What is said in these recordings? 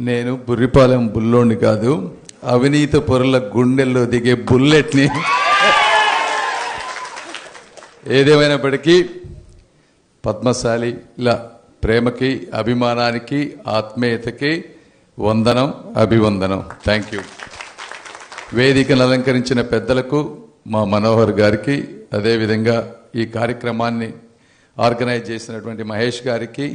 నేను బుర్రిపాలెం బుల్లోని కాదు అవినీతి పొరల గుండెల్లో దిగే బుల్లెట్ని. ఏదేమైనప్పటికీ ఇలా ప్రేమకి అభిమానానికి ఆత్మీయతకి వందనం అభివందనం. థ్యాంక్ యూ వేదికను అలంకరించిన పెద్దలకు మా మనోహర్ గారికి అదేవిధంగా ఈ కార్యక్రమాన్ని ఆర్గనైజ్ చేసినటువంటి మహేష్ గారికి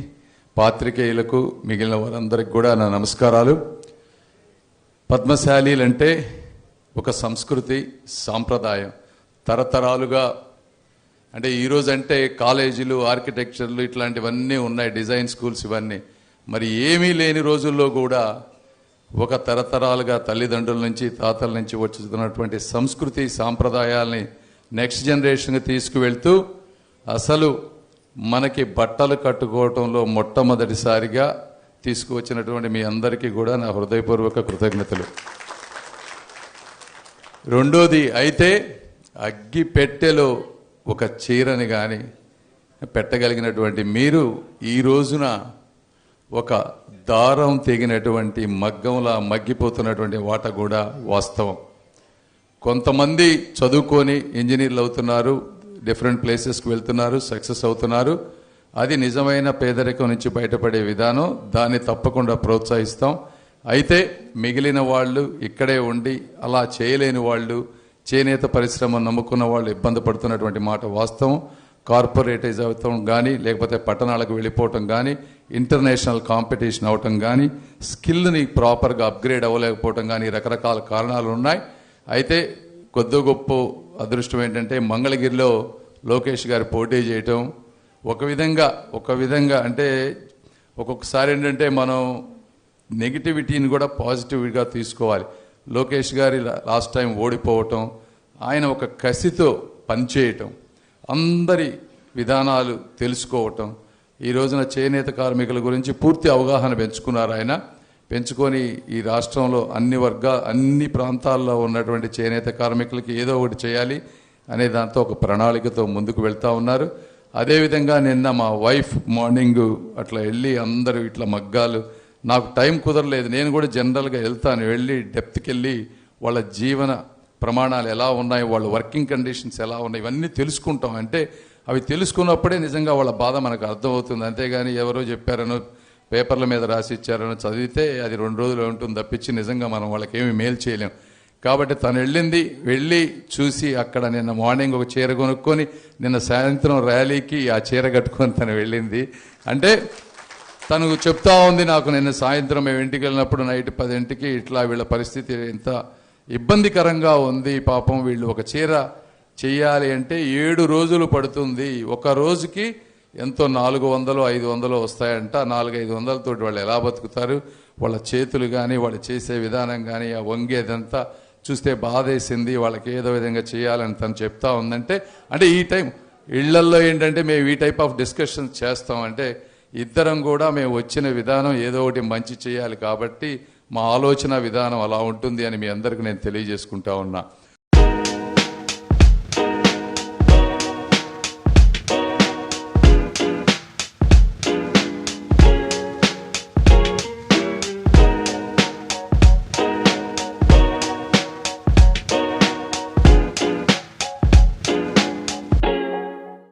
పాత్రికేయులకు మిగిలిన వారందరికి కూడా నా నమస్కారాలు. పద్మశాలీలంటే ఒక సంస్కృతి సాంప్రదాయం. తరతరాలుగా అంటే ఈరోజు అంటే కాలేజీలు ఆర్కిటెక్చర్లు ఇట్లాంటివన్నీ ఉన్నాయి డిజైన్ స్కూల్స్ ఇవన్నీ. మరి ఏమీ లేని రోజుల్లో కూడా ఒక తరతరాలుగా తల్లిదండ్రుల నుంచి తాతల నుంచి వచ్చుతున్నటువంటి సంస్కృతి సాంప్రదాయాల్ని నెక్స్ట్ జనరేషన్కి తీసుకువెళ్తూ అసలు మనకి బట్టలు కట్టుకోవటంలో మొట్టమొదటిసారిగా తీసుకువచ్చినటువంటి మీ అందరికీ కూడా నా హృదయపూర్వక కృతజ్ఞతలు. రెండోది అయితే అగ్గి పెట్టెలో ఒక చీరని కానీ పెట్టగలిగినటువంటి మీరు ఈ రోజున ఒక దారం తెగినటువంటి మగ్గంలా మగ్గిపోతున్నటువంటి వాట కూడా వాస్తవం. కొంతమంది చదువుకొని ఇంజనీర్లు అవుతున్నారు డిఫరెంట్ ప్లేసెస్కి వెళ్తున్నారు సక్సెస్ అవుతున్నారు. అది నిజమైన పేదరికం నుంచి బయటపడే విధానం. దాన్ని తప్పకుండా ప్రోత్సహిస్తాం. అయితే మిగిలిన వాళ్ళు ఇక్కడే ఉండి అలా చేయలేని వాళ్ళు చేనేత పరిశ్రమ నమ్ముకున్న వాళ్ళు ఇబ్బంది పడుతున్నటువంటి మాట వాస్తవం. కార్పొరేటైజ్ అవటం కానీ లేకపోతే పట్టణాలకు వెళ్ళిపోవటం కానీ ఇంటర్నేషనల్ కాంపిటీషన్ అవటం కానీ స్కిల్ని ప్రాపర్గా అప్గ్రేడ్ అవ్వలేకపోవటం కానీ రకరకాల కారణాలు ఉన్నాయి. అయితే కొద్ది గొప్ప అదృష్టం ఏంటంటే మంగళగిరిలో లోకేష్ గారు పోటీ చేయటం. ఒక విధంగా ఒక విధంగా అంటే ఒక్కొక్కసారి ఏంటంటే మనం నెగిటివిటీని కూడా పాజిటివ్గా తీసుకోవాలి. లోకేష్ గారి లాస్ట్ టైం ఓడిపోవటం ఆయన ఒక కసితో పనిచేయటం అందరి విధానాలు తెలుసుకోవటం. ఈ రోజున చేనేత కార్మికుల గురించి పూర్తి అవగాహన పెంచుకున్నారు ఆయన. పెంచుకొని ఈ రాష్ట్రంలో అన్ని వర్గా అన్ని ప్రాంతాల్లో ఉన్నటువంటి చేనేత కార్మికులకి ఏదో ఒకటి చేయాలి అనే దాంతో ఒక ప్రణాళికతో ముందుకు వెళ్తా ఉన్నారు. అదేవిధంగా నిన్న మా వైఫ్ మార్నింగ్ అట్లా వెళ్ళి అందరూ ఇట్లా మగ్గాలు. నాకు టైం కుదరలేదు. నేను కూడా జనరల్గా వెళ్తాను. వెళ్ళి డెప్త్కి వెళ్ళి వాళ్ళ జీవన ప్రమాణాలు ఎలా ఉన్నాయి వాళ్ళ వర్కింగ్ కండిషన్స్ ఎలా ఉన్నాయి ఇవన్నీ తెలుసుకుంటాం. అంటే అవి తెలుసుకున్నప్పుడే నిజంగా వాళ్ళ బాధ మనకు అర్థమవుతుంది. అంతేగాని ఎవరో చెప్పారనో పేపర్ల మీద రాసి ఇచ్చారని చదివితే అది రెండు రోజులు ఉంటుంది తప్పించి నిజంగా మనం వాళ్ళకి ఏమి మేలు చేయలేం. కాబట్టి తను వెళ్ళింది వెళ్ళి చూసి అక్కడ నిన్న మార్నింగ్ ఒక చీర కొనుక్కొని నిన్న సాయంత్రం ర్యాలీకి ఆ చీర కట్టుకొని తను వెళ్ళింది. అంటే తను చెప్తా ఉంది నాకు నిన్న సాయంత్రం మేము ఇంటికి వెళ్ళినప్పుడు నైట్ పదింటికి ఇట్లా వీళ్ళ పరిస్థితి ఎంత ఇబ్బందికరంగా ఉంది పాపం వీళ్ళు ఒక చీర చేయాలి అంటే ఏడు రోజులు పడుతుంది. ఒక రోజుకి ఎంతో నాలుగు వందలు ఐదు వందలు వస్తాయంట. నాలుగు ఐదు వందలతోటి వాళ్ళు ఎలా బతుకుతారు? వాళ్ళ చేతులు కానీ వాళ్ళు చేసే విధానం కానీ ఆ వంగేదంతా చూస్తే బాధేసింది. వాళ్ళకి ఏదో విధంగా చేయాలని తను చెప్తా ఉందంటే అంటే ఈ టైం ఇళ్ళల్లో ఏంటంటే మేము ఈ టైప్ ఆఫ్ డిస్కషన్స్ చేస్తాం. అంటే ఇద్దరం కూడా మేము వచ్చిన విధానం ఏదో ఒకటి మంచి చేయాలి కాబట్టి మా ఆలోచన విధానం అలా ఉంటుంది అని మీ అందరికి నేను తెలియజేసుకుంటా ఉన్నా.